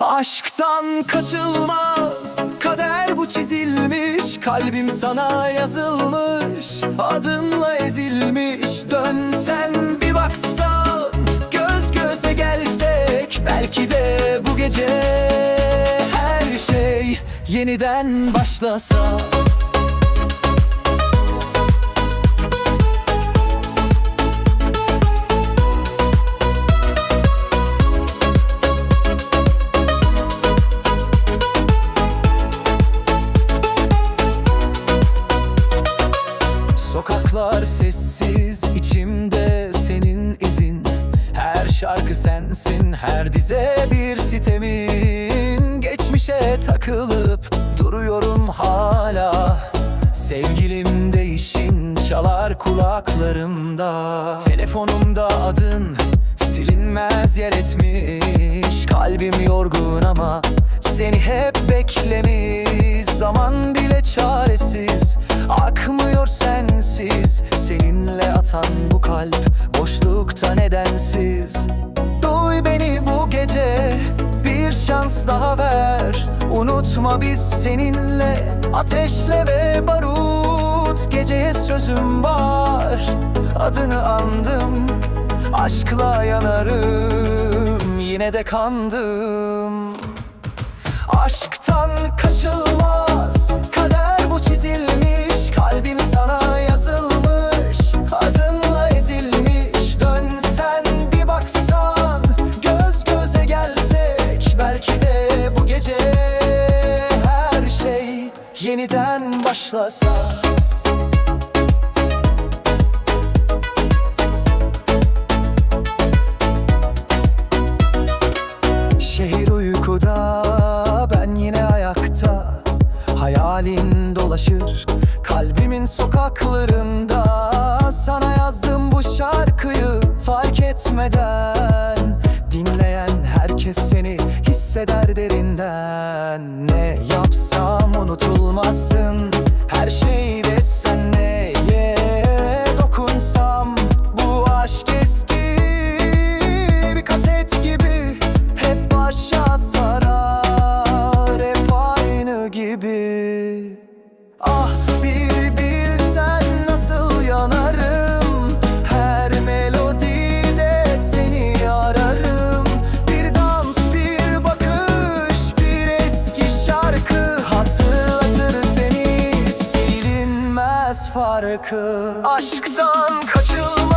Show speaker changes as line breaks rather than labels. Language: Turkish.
Aşktan kaçılmaz Kader bu çizilmiş. Kalbim sana yazılmış Adınla ezilmiş. Dönsen bir baksan Göz göze gelsek. Belki de bu gece Her şey yeniden başlasa Sokaklar sessiz, içimde senin izin. Her şarkı sensin, her dize bir sitemin. Geçmişe takılıp duruyorum hala. Sevgilim değişin çalar kulaklarımda. Telefonumda adın silinmez yer etmiş. Kalbim yorgun ama seni hep beklemiş. Zaman bile çaresiz Unutma biz seninle ateşle ve barut Geceye sözüm var. Adını andım Aşkla yanarım yine de kandım. Aşktan kaçılmaz Kader bu çizilmiş Kalbim sana yazılmış Adınla ezilmiş. Dönsen bir baksan Göz göze gelsek Belki de bu gece yeniden başlasa. Şehir uykuda, ben yine ayakta. Hayalin dolaşır, kalbimin sokaklarında unutulmazsın, her şeyde sen neye dokunsam? Bu aşk eski bir kaset gibi. Hep başa sarar Hep aynı gibi şarkı. Aşktan kaçılmaz